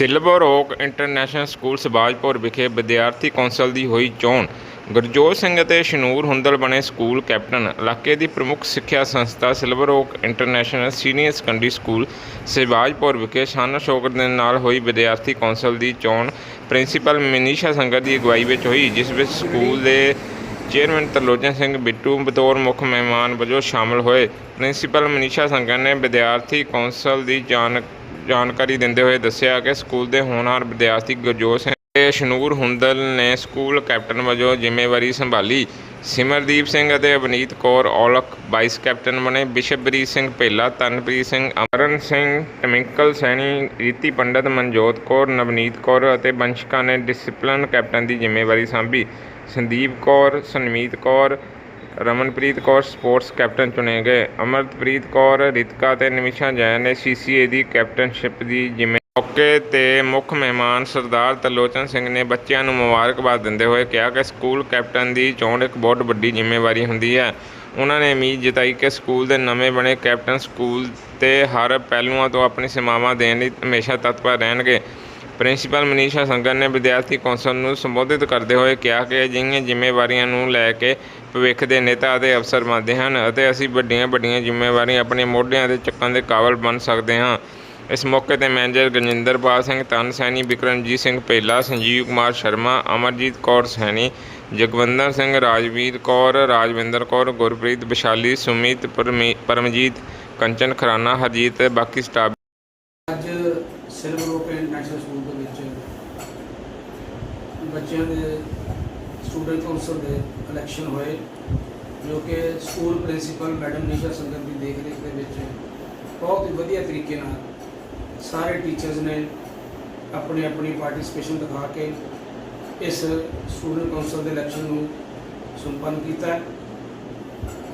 Silver oak international school Sabajpur ਵਿਖੇ ਵਿਦਿਆਰਥੀ council ਦੀ ਹੋਈ ਚੋਣ। ਗੁਰਜੋਤ ਸਿੰਘ ਅਤੇ ਸ਼ਨੂਰ ਹੁੰਦਲ ਬਣੇ ਸਕੂਲ ਕੈਪਟਨ। ਇਲਾਕੇ ਦੀ ਪ੍ਰਮੁੱਖ ਸਿੱਖਿਆ ਸੰਸਥਾ silver oak international senior secondary school Sabajpur ਵਿਖੇ ਸ਼ਾਨ ਸ਼ੌਕਤ ਦੇ ਨਾਲ ਹੋਈ ਵਿਦਿਆਰਥੀ ਕੌਂਸਲ ਦੀ ਚੋਣ। ਪ੍ਰਿੰਸੀਪਲ ਮਨੀਸ਼ਾ ਸੰਗਤ ਦੀ ਅਗਵਾਈ ਵਿੱਚ ਹੋਈ, ਜਿਸ ਵਿੱਚ ਸਕੂਲ ਦੇ ਚੇਅਰਮੈਨ ਤਰਲੋਚਨ ਸਿੰਘ, ਬਿੱਟੂ ਬਤੌਰ ਮੁੱਖ ਮਹਿਮਾਨ ਵਜੋਂ ਸ਼ਾਮਲ ਹੋਏ। ਪ੍ਰਿੰਸੀਪਲ ਮਨੀਸ਼ਾ ਸੰਗਤ ਨੇ ਵਿਦਿਆਰਥੀ ਕੌਂਸਲ ਦੀ ਜਾਣ ਜਾਣਕਾਰੀ ਦਿੰਦੇ ਹੋਏ ਦੱਸਿਆ ਕਿ ਸਕੂਲ ਦੇ ਹੋਣਹਾਰ ਵਿਦਿਆਰਥੀ ਗੁਰਜੋਤ ਸਿੰਘ ਤੇ ਸ਼ਨੂਰ ਹੁੰਦਲ ਨੇ ਸਕੂਲ ਕੈਪਟਨ ਵਜੋਂ ਜ਼ਿੰਮੇਵਾਰੀ ਸੰਭਾਲੀ। ਸਿਮਰਦੀਪ ਸਿੰਘ ਅਤੇ ਅਵਨੀਤ ਕੌਰ ਔਲਖ ਵਾਈਸ ਕੈਪਟਨ ਬਣੇ। ਬਿਸ਼ਪਬਰੀਤ ਸਿੰਘ ਭੇਲਾ, ਤਨਪ੍ਰੀਤ ਸਿੰਘ, ਅਮਰਨ ਸਿੰਘ, ਟਮਿੰਕਲ ਸੈਣੀ, ਰੀਤੀ ਪੰਡਤ, ਮਨਜੋਤ ਕੌਰ, ਨਵਨੀਤ ਕੌਰ ਅਤੇ ਬੰਸ਼ਕਾ ਨੇ ਡਿਸਪਲਿਨ ਕੈਪਟਨ ਦੀ ਜ਼ਿੰਮੇਵਾਰੀ ਸੰਭੀ। ਸੰਦੀਪ ਕੌਰ ਸੰਮੀਤ ਕੌਰ ਰਮਨਪ੍ਰੀਤ ਕੌਰ ਸਪੋਰਟਸ ਕੈਪਟਨ ਚੁਣੇ ਗਏ। ਅਮਰਤਪ੍ਰੀਤ ਕੌਰ, ਰਿਤਕਾ ਤੇ ਨਿਮਿਸ਼ਾ ਜੈਨ ਨੇ ਸੀਸੀਏ ਦੀ ਕੈਪਟਨਸ਼ਿਪ ਦੀ ਜ਼ਿੰਮੇ ਮੌਕੇ ਤੇ ਮੁੱਖ ਮਹਿਮਾਨ ਸਰਦਾਰ ਤਰਲੋਚਨ ਸਿੰਘ ਨੇ ਬੱਚਿਆਂ ਨੂੰ ਮੁਬਾਰਕਬਾਦ ਦਿੰਦੇ ਹੋਏ ਕਿਹਾ ਕਿ ਸਕੂਲ ਕੈਪਟਨ ਦੀ ਚੋਣ ਇੱਕ ਬਹੁਤ ਵੱਡੀ ਜ਼ਿੰਮੇਵਾਰੀ ਹੁੰਦੀ ਹੈ। ਉਹਨਾਂ ਨੇ ਉਮੀਦ ਜਤਾਈ ਕਿ ਸਕੂਲ ਦੇ ਨਵੇਂ ਬਣੇ ਕੈਪਟਨ ਸਕੂਲ ਤੇ ਹਰ ਪਹਿਲੂਆਂ ਤੋਂ ਆਪਣੀ ਸੇਵਾਵਾਂ ਦੇਣ ਲਈ ਹਮੇਸ਼ਾ ਤਤਪਰ ਰਹਿਣਗੇ। ਪ੍ਰਿੰਸੀਪਲ ਮਨੀਸ਼ਾ ਸੰਗਰ ਨੇ ਵਿਦਿਆਰਥੀ ਕੌਂਸਲ ਨੂੰ ਸੰਬੋਧਿਤ ਕਰਦੇ ਹੋਏ ਕਿਹਾ ਕਿ ਅਜਿਹੀਆਂ ਜ਼ਿੰਮੇਵਾਰੀਆਂ ਨੂੰ ਲੈ ਕੇ ਭਵਿੱਖ ਦੇ ਨੇਤਾ ਅਤੇ ਅਫਸਰ ਬਣਦੇ ਹਨ ਅਤੇ ਅਸੀਂ ਵੱਡੀਆਂ ਵੱਡੀਆਂ ਜ਼ਿੰਮੇਵਾਰੀਆਂ ਆਪਣੇ ਮੋਢਿਆਂ ਤੇ ਚੱਕਣ ਦੇ ਕਾਬਲ ਬਣ ਸਕਦੇ ਹਾਂ। ਇਸ ਮੌਕੇ ਤੇ ਮੈਨੇਜਰ ਗਜਿੰਦਰਪਾਲ ਸਿੰਘ ਤਨ ਸੈਣੀ ਬਿਕਰਮਜੀਤ ਸਿੰਘ ਭੇਲਾ, ਸੰਜੀਵ ਕੁਮਾਰ ਸ਼ਰਮਾ, ਅਮਰਜੀਤ ਕੌਰ ਸੈਣੀ, ਜਗਵੰਦਰ ਸਿੰਘ, ਰਾਜਵੀਰ ਕੌਰ, ਰਾਜਵਿੰਦਰ ਕੌਰ, ਗੁਰਪ੍ਰੀਤ ਵਿਸ਼ਾਲੀ ਸੁਮੀਤ ਪਰਮੀ- ਪਰਮਜੀਤ, ਕੰਚਨ ਖਰਾਨਾ, ਹਰਜੀਤ ਤੇ ਬਾਕੀ ਸਟਾਫ ਅੱਜ ਸਿਲਵਰ ਓਕ ਇੰਟਰਨੈਸ਼ਨਲ ਸਕੂਲ ਦੇ ਵਿੱਚ ਬੱਚਿਆਂ ਦੇ ਸਟੂਡੈਂਟ ਕੌਂਸਲ ਦੇ ਇਲੈਕਸ਼ਨ ਹੋਏ, ਜੋ ਕਿ ਸਕੂਲ ਪ੍ਰਿੰਸੀਪਲ ਮੈਡਮ ਨਿਸ਼ਾ ਸੰਗਤ ਦੀ ਦੇਖਰੇਖ ਦੇ ਵਿੱਚ ਬਹੁਤ ਹੀ ਵਧੀਆ ਤਰੀਕੇ ਨਾਲ ਸਾਰੇ ਟੀਚਰਸ ਨੇ ਆਪਣੀ ਆਪਣੀ ਪਾਰਟਿਸਿਪੇਸ਼ਨ ਦਿਖਾ ਕੇ ਇਸ ਸਟੂਡੈਂਟ ਕੌਂਸਲ ਦੇ ਇਲੈਕਸ਼ਨ ਨੂੰ ਸੰਪੰਨ ਕੀਤਾ।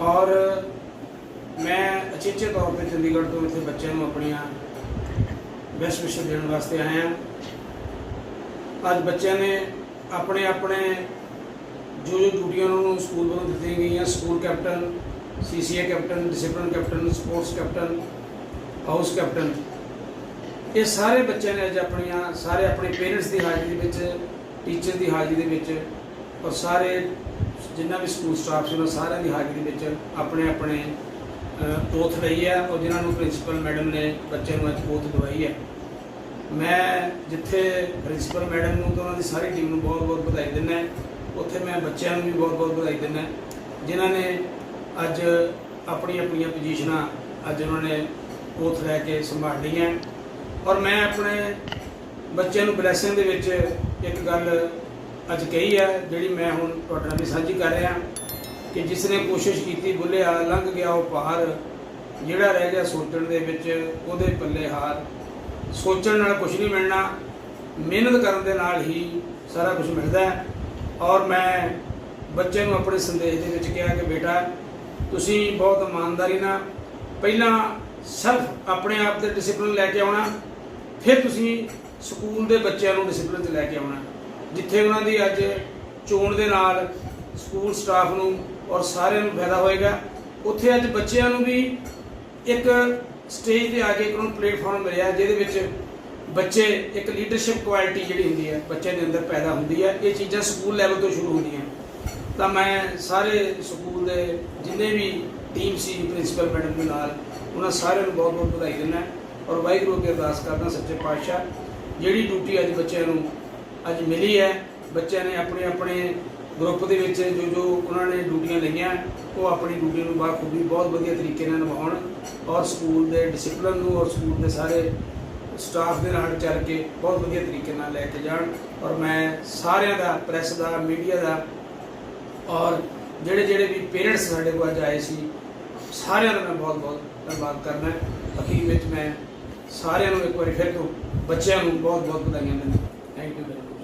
ਔਰ ਮੈਂ ਅਚੇਚੇ ਤੌਰ ਤੇ ਚੰਡੀਗੜ੍ਹ ਤੋਂ ਇੱਥੇ ਬੱਚਿਆਂ ਨੂੰ ਆਪਣੀਆਂ ਬੈਸਟ ਵਿਸ਼ੇ ਦੇਣ ਵਾਸਤੇ ਆਏ ਹਾਂ। ਅੱਜ ਬੱਚਿਆਂ ਨੇ ਆਪਣੇ ਆਪਣੇ ਜੋ ਜੋ ਡਿਊਟੀਆਂ ਉਹਨਾਂ ਨੂੰ ਸਕੂਲ ਵੱਲੋਂ ਦਿੱਤੀਆਂ ਗਈਆਂ, school captain, CCA captain, discipline captain, sports captain, house captain. ਇਹ ਸਾਰੇ ਬੱਚਿਆਂ ਨੇ ਅੱਜ ਆਪਣੀਆਂ, ਸਾਰੇ ਆਪਣੇ ਪੇਰੈਂਟਸ ਦੀ ਹਾਜ਼ਰੀ ਦੇ ਵਿੱਚ, ਟੀਚਰ ਦੀ ਹਾਜ਼ਰੀ ਦੇ ਵਿੱਚ ਔਰ ਸਾਰੇ ਜਿੰਨਾ ਵੀ ਸਕੂਲ ਸਟਾਫ ਸੀ ਉਹਨਾਂ ਸਾਰਿਆਂ ਦੀ ਹਾਜ਼ਰੀ ਦੇ ਵਿੱਚ ਆਪਣੇ ਆਪਣੇ ਓਥ ਲਈ ਹੈ ਔਰ ਜਿਨ੍ਹਾਂ ਨੂੰ ਪ੍ਰਿੰਸੀਪਲ ਮੈਡਮ ਨੇ ਬੱਚਿਆਂ ਨੂੰ ਅੱਜ ਓਥ ਦਵਾਈ ਹੈ। ਮੈਂ ਜਿੱਥੇ ਪ੍ਰਿੰਸੀਪਲ ਮੈਡਮ ਨੂੰ ਤੇ ਉਹਨਾਂ ਦੀ ਸਾਰੀ ਟੀਮ ਨੂੰ ਬਹੁਤ ਬਹੁਤ ਵਧਾਈ ਦਿੰਦਾ ਉੱਥੇ ਮੈਂ ਬੱਚਿਆਂ ਨੂੰ ਵੀ ਬਹੁਤ ਬਹੁਤ ਵਧਾਈ ਦਿੰਦਾ ਜਿਨ੍ਹਾਂ ਨੇ ਅੱਜ ਆਪਣੀ ਆਪਣੀਆਂ ਪੋਜੀਸ਼ਨਾਂ ਅੱਜ ਉਹਨਾਂ ਨੇ ਓਥ ਲੈ ਕੇ ਸੰਭਾਲ ਲਈਆਂ ਔਰ ਮੈਂ ਆਪਣੇ ਬੱਚਿਆਂ ਨੂੰ ਬਲੇਸਿੰਗ ਦੇ ਵਿੱਚ ਇੱਕ ਗੱਲ ਅੱਜ ਕਹੀ ਹੈ, ਜਿਹੜੀ ਮੈਂ ਹੁਣ ਤੁਹਾਡੇ ਨਾਲ ਵੀ ਸਾਂਝੀ ਕਰ ਰਿਹਾ ਕਿ ਜਿਸ ਨੇ ਕੋਸ਼ਿਸ਼ ਕੀਤੀ ਬੁੱਲਿਆ ਲੰਘ ਗਿਆ ਉਹ ਪਾਰ ਜਿਹੜਾ ਰਹਿ ਗਿਆ ਸੋਚਣ ਦੇ ਵਿੱਚ, ਉਹਦੇ ਪੱਲੇ ਹਾਰ। ਸੋਚਣ ਨਾਲ ਕੁਝ ਨਹੀਂ ਮਿਲਣਾ, ਮਿਹਨਤ ਕਰਨ ਦੇ ਨਾਲ ਹੀ ਸਾਰਾ ਕੁਝ ਮਿਲਦਾ ਹੈ। ਔਰ ਮੈਂ ਬੱਚੇ ਨੂੰ ਆਪਣੇ ਸੰਦੇਸ਼ ਦੇ ਵਿੱਚ ਕਿਹਾ ਕਿ ਬੇਟਾ, ਤੁਸੀਂ ਬਹੁਤ ਇਮਾਨਦਾਰੀ ਨਾਲ ਪਹਿਲਾਂ ਸਿਰਫ ਆਪਣੇ ਆਪ ਤੇ ਡਿਸਪਲਿਨ ਲੈ ਕੇ ਆਉਣਾ, ਫਿਰ ਤੁਸੀਂ ਸਕੂਲ ਦੇ ਬੱਚਿਆਂ ਨੂੰ ਡਿਸਪਲਿਨ 'ਚ ਲੈ ਕੇ ਆਉਣਾ। ਜਿੱਥੇ ਉਹਨਾਂ ਦੀ ਅੱਜ ਚੋਣ ਦੇ ਨਾਲ ਸਕੂਲ ਸਟਾਫ ਨੂੰ ਔਰ ਸਾਰਿਆਂ ਨੂੰ ਫਾਇਦਾ ਹੋਏਗਾ। ਉੱਥੇ ਅੱਜ ਬੱਚਿਆਂ ਨੂੰ ਵੀ ਇੱਕ ਸਟੇਜ ਤੇ ਆ ਕੇ ਇੱਕ ਉਹਨਾਂ ਨੂੰ ਪਲੇਟਫਾਰਮ ਮਿਲਿਆ, ਜਿਹਦੇ ਵਿੱਚ ਬੱਚੇ ਇੱਕ ਲੀਡਰਸ਼ਿਪ ਕੁਆਲਿਟੀ ਜਿਹੜੀ ਹੁੰਦੀ ਹੈ ਬੱਚੇ ਦੇ ਅੰਦਰ ਪੈਦਾ ਹੁੰਦੀ ਹੈ। ਇਹ ਚੀਜ਼ਾਂ ਸਕੂਲ ਲੈਵਲ ਤੋਂ ਸ਼ੁਰੂ ਹੁੰਦੀਆਂ। ਤਾਂ ਮੈਂ ਸਾਰੇ ਸਕੂਲ ਦੇ ਜਿੰਨੇ ਵੀ ਟੀਮ ਸੀ ਪ੍ਰਿੰਸੀਪਲ ਮੈਡਮ ਦੇ ਨਾਲ, ਉਹਨਾਂ ਸਾਰਿਆਂ ਨੂੰ ਬਹੁਤ ਬਹੁਤ ਵਧਾਈ ਦਿੰਦਾ ਔਰ ਵਾਹਿਗੁਰੂ ਅੱਗੇ ਅਰਦਾਸ ਕਰਦਾ ਸੱਚੇ ਪਾਤਸ਼ਾਹ, ਜਿਹੜੀ ਡਿਊਟੀ ਅੱਜ ਬੱਚਿਆਂ ਨੂੰ ਅੱਜ ਮਿਲੀ ਹੈ, ਬੱਚਿਆਂ ਨੇ ਆਪਣੇ ਆਪਣੇ ਗਰੁੱਪ ਦੇ ਵਿੱਚ ਜੋ ਜੋ ਉਹਨਾਂ ਨੇ ਡਿਊਟੀਆਂ ਲਈਆਂ, ਉਹ ਆਪਣੀ ਡਿਊਟੀ ਨੂੰ ਬਾਖੂਬੀ ਬਹੁਤ ਵਧੀਆ ਤਰੀਕੇ ਨਾਲ ਨਿਭਾਉਣ ਔਰ ਸਕੂਲ ਦੇ ਡਿਸਪਲਨ ਨੂੰ ਔਰ ਸਕੂਲ ਦੇ ਸਾਰੇ ਸਟਾਫ ਦੇ ਨਾਲ ਚੱਲ ਕੇ ਬਹੁਤ ਵਧੀਆ ਤਰੀਕੇ ਨਾਲ ਲੈ ਕੇ ਜਾਣ ਔਰ ਮੈਂ ਸਾਰਿਆਂ ਦਾ ਪ੍ਰੈਸ ਦਾ ਮੀਡੀਆ ਦਾ ਔਰ ਜਿਹੜੇ ਜਿਹੜੇ ਵੀ ਪੇਰੈਂਟਸ ਸਾਡੇ ਕੋਲ ਅੱਜ ਆਏ ਸੀ, ਸਾਰਿਆਂ ਦਾ ਮੈਂ ਬਹੁਤ ਬਹੁਤ ਧੰਨਵਾਦ ਕਰਨਾ ਅਖੀਰ ਵਿੱਚ ਮੈਂ ਸਾਰਿਆਂ ਨੂੰ ਇੱਕ ਵਾਰੀ ਫਿਰ ਤੋਂ ਬੱਚਿਆਂ ਨੂੰ ਬਹੁਤ ਬਹੁਤ ਵਧਾਈਆਂ ਦਿੰਦਾ ਥੈਂਕ ਯੂ ਵੈਰੀ ਮਚ